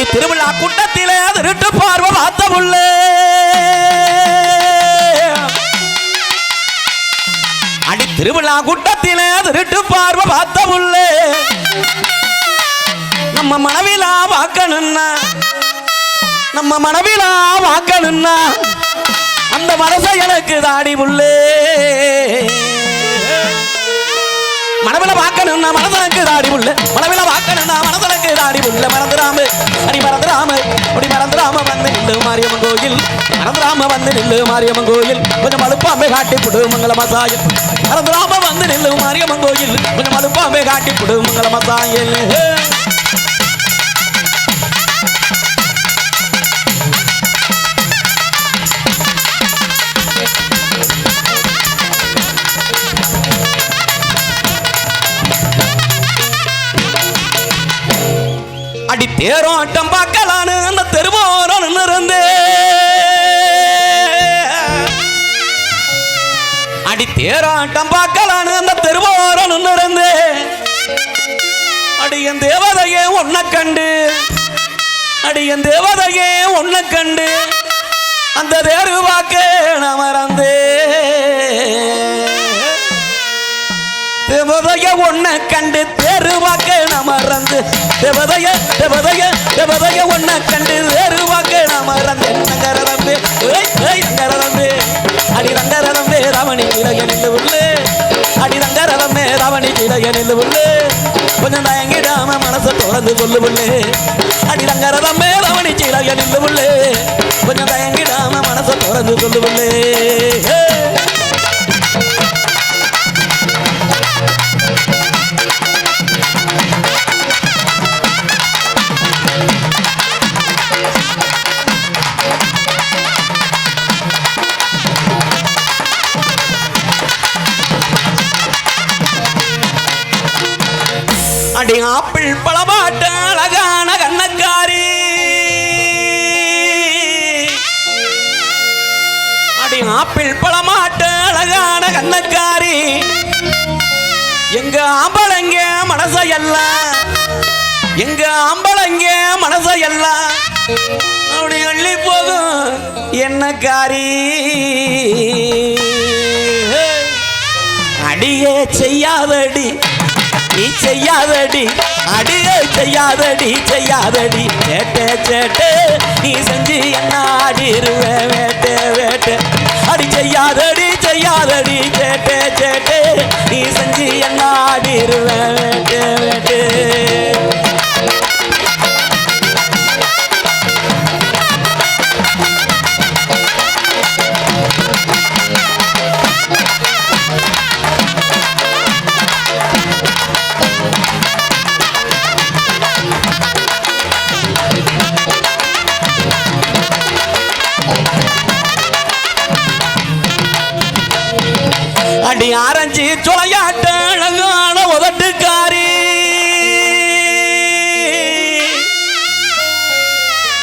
அடி திருவிழா கூட்டத்திலே திருட்டு பார்வை பார்த்த உள்ளே அடி திருவிழா கூட்டத்திலே திருட்டு பார்வை பார்த்த உள்ளே நம்ம மனவிலா வாக்கணும்னா நம்ம மனவிலா வாக்கணும்னா அந்த மனசை எனக்கு தாடி உள்ளே. மனவில பார்க்கணும்னா தாடி உள்ள. மனவில வாக்கணும்னா மனதனுக்கு தாடி உள்ள. மறந்துடாம அடி மறந்துடாம அப்படி மறந்துடாம வந்து நில்லு மாரியம்மன் கோயில். மறந்துடாம வந்து நில்லு மாரியம்மன் கோயில். கொஞ்சம் அழுப்பாம்பே காட்டி புடு மங்கள மசாயம் மறந்துடாம வந்து நில்லு மாரியம்மன் கோயில். கொஞ்சம் அழுப்பாம்பே காட்டி புடு மங்கள மசாயல் அடி தேரோட்டம் பார்க்கலான்னு அந்த தெருவோரம் நின்னு இருந்தே அடி தேரோட்டம் பார்க்கலான்னு அந்த தெருவோரம் நின்னு இருந்தே அடி என் தேவதையே ஒன்ன கண்டு. அடி என் தேவதையே ஒன்ன கண்டு. அந்த தேரு பார்க்க நான் மறந்தே. தேவதைய ஒன்ன கண்டு வேறுவாக்க நான் மறந்து. தேவதைய தேவதைய தேவதைய ஒன்ன கண்டு வேறுவாக்க நான் மறந்து. நங்கரதம்பே அடி நங்கரதம்பே ரமணி இளைய நின்று உள்ளே. அடி நங்கரதம்பே ரமணி இளைய நின்று உள்ளே. கொஞ்சம் தயங்கிடாம மனசை தொடர்ந்து சொல்லு உள்ளே. அடி நங்கரதம்பே ரமணி இளைய நின்று உள்ளே. கொஞ்சம் தயங்கிடாம மனசை தொடர்ந்து சொல்லு உள்ளே. அடி ஆப்பிள் பழமாட்ட அழகான கண்ணக்காரி. அடி ஆப்பிள் பழமாட்ட அழகான கண்ணக்காரி. எங்க ஆம்பளைங்க மனசையெல்லாம் எங்க ஆம்பளைங்க மனசையெல்லாம் அப்படி அள்ளி போகும் என்ன காரி? அடியே செய்யாதடி. நீ செய்யாதடி அடியே செய்யாதடி செய்யாதடி. சேட்டே சேட்டே நீ செஞ்சு என்ன ஆடிருவ வேட்டே வேட்டே. அடி செய்யாதடி செய்யாதடி. சேட்டே சேட்டே நீ செஞ்சு என்ன ஆடிருவ வேட்டே வேட்டே.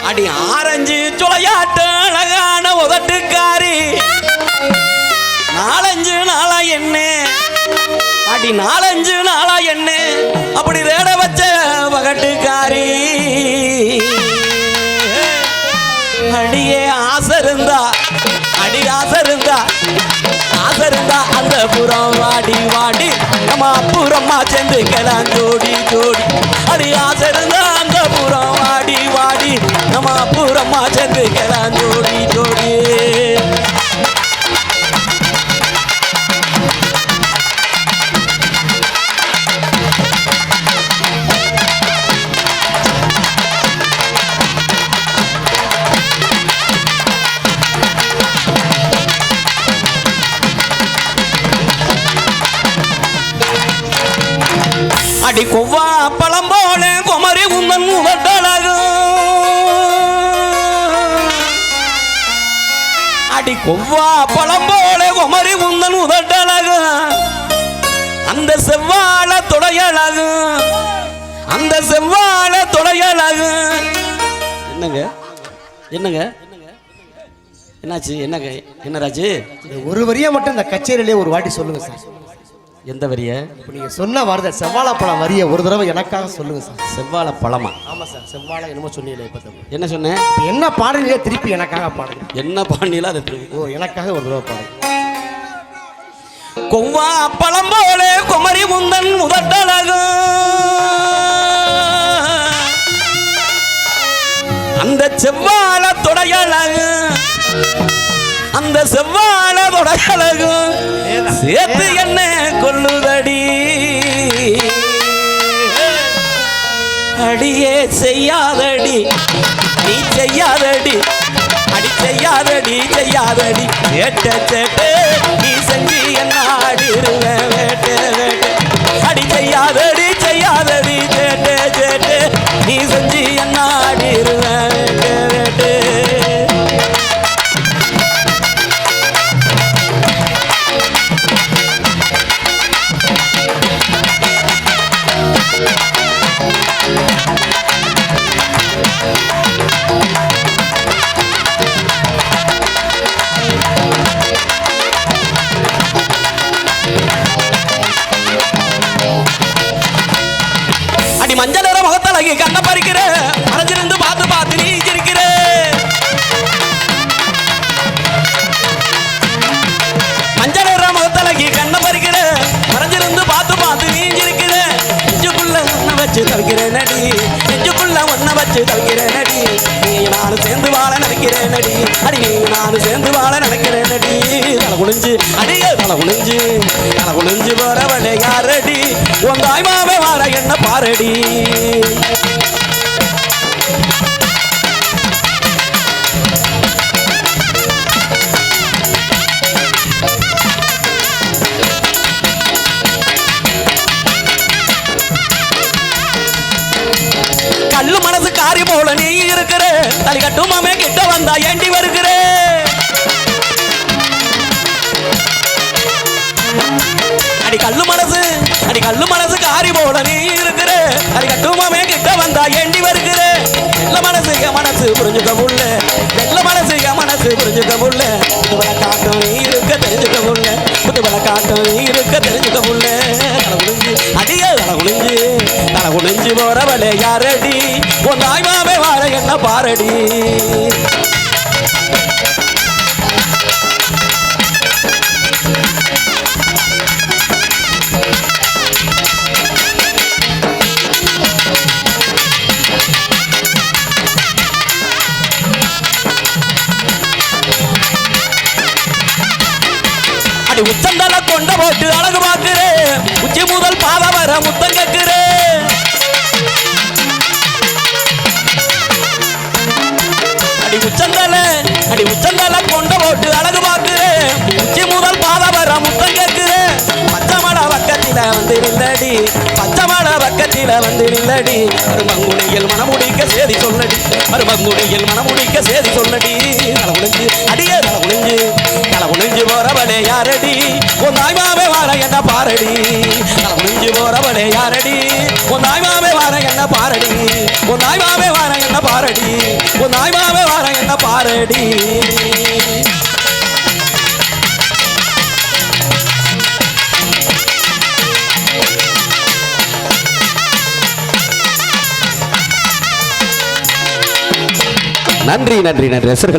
அடி ஆரஞ்சு சுளையாட்ட அழகான உதட்டுக்காரி. நாலஞ்சு நாளா என்ன? அடி நாலஞ்சு நாளா என்ன? அப்படி ரேட வச்ச வகட்டுக்காரி. அடியே ஆசை இருந்தா அடி ஆசை இருந்தா ஆசை இருந்தா அந்த புறம் வாடி வாடி. நம்ம அப்புறமா சேர்ந்து கிளாம் ஜோடி ஜோடி அடி ஆசை இருந்தா அந்த புறம் வாடி நம்ம பூரம்மா சேர்ந்து கிளாம் ஜோடி ஜோடி அடி அடி கொவ்வா பழம் போல குமரி உந்தன் உதட்டழகு. அந்த செவ்வாழ தொடையழகு. அந்த செவ்வாழ தொடையழகு. என்னங்க? என்னங்க? என்னாச்சு? என்னங்க? என்ன ராஜு? ஒரு வரியா மட்டும் இந்த கச்சேரியிலே ஒரு வாட்டி சொல்லுங்க சார். எந்த வரிய? இப்போ நீங்கள் சொன்ன வார்த்தை செவ்வாழைப்பழம் வரிய ஒரு தடவை எனக்காக சொல்லுங்க சார். செவ்வாழை பழமா? ஆமாம் சார் செவ்வாழை என்னமோ சொன்னீங்களே இப்போ தம்பி. என்ன சொன்னேன் என்ன பாடுறீங்க திருப்பி எனக்காக பாடுங்க. என்ன பாண்டியில அதை திருப்பி. ஓ எனக்காக ஒரு தடவை பாடுங்க. கொவ்வா அப்பளம் போலே குமரி முந்தன் முதட்டழகும் அந்த செவ்வாழ தொடையழகு. அந்த செவ்வாழ தொடையழகும் சேர்த்து என்ன கொள்ளுதடி அடியே செய்யாதடி. நீ செய்யாதடி. அடி செய்யாதடி செய்யாதடி. சேட்ட செட்டு நீ செஞ்சு என்ன ஆடிருவேன் வேட்டு தவிக்கிற நடி நெஞ்சுக்குள்ள ஒன்ன வச்சு தவிக்கிற நடி நீ நானும் சேர்ந்து வாழ நடக்கிற நடி அடி நீ நானும் சேர்ந்து வாழ நடக்கிற நடி தலை குளிஞ்சு அடியே தலை குளிஞ்சு தலை குளிஞ்சு போறவனே யாரடி? உன் தாய்மாவே வார என்ன பாரடி. தலி கிட்ட வந்தா ஏண்டி வருகிறே? அடி கல்லு மனசு அடி கல்லு மனசு காரி போல நீ இருக்கிற. அடி கட்டுமாமே கிட்ட வந்தா ஏண்டி வருகிற? வெள்ள மனசு என் மனசு புரிஞ்சுக்க முள்ள வெள்ள மனசு என் மனசு புரிஞ்சுக்க முள்ள புதுவளை காட்டும் நீ இருக்க தெரிஞ்சுக்க முள்ள புதுவளை காட்டும் நீ இருக்க தெரிஞ்சுக்க முள்ள தலை குனிஞ்சு அடியே தலை குளிஞ்சு தலை குளிஞ்சு போறவளே யாரடி? பாரடி. அடி உச்சந்தல கொண்ட போட்டு அழகு பார்க்கிறேன். உச்சி முதல் பாத வர முத்தம் பக்கத்தில வந்து நில்லடி. மறுமங்குடியில் மனமுடிக்க சேதி சொல்லடி. மறுமங்குடியில் மனமுடிக்க சேதி சொல்லடி. தலை குனிஞ்சு அடியே தலை குனிஞ்சு. தலை குனிஞ்சு போறவளே யாரடி? உன் தாய்மாவே வார என்ன பாரடி? தலை குனிஞ்சு போறவளே யாரடி? உன் தாய்மாவே வார என்ன பாரடி? உன் தாய்மாவே வார என்ன பாரடி? உன் தாய்மாவே வார என்ன பாரடி? நன்றி நன்றி நன்றி.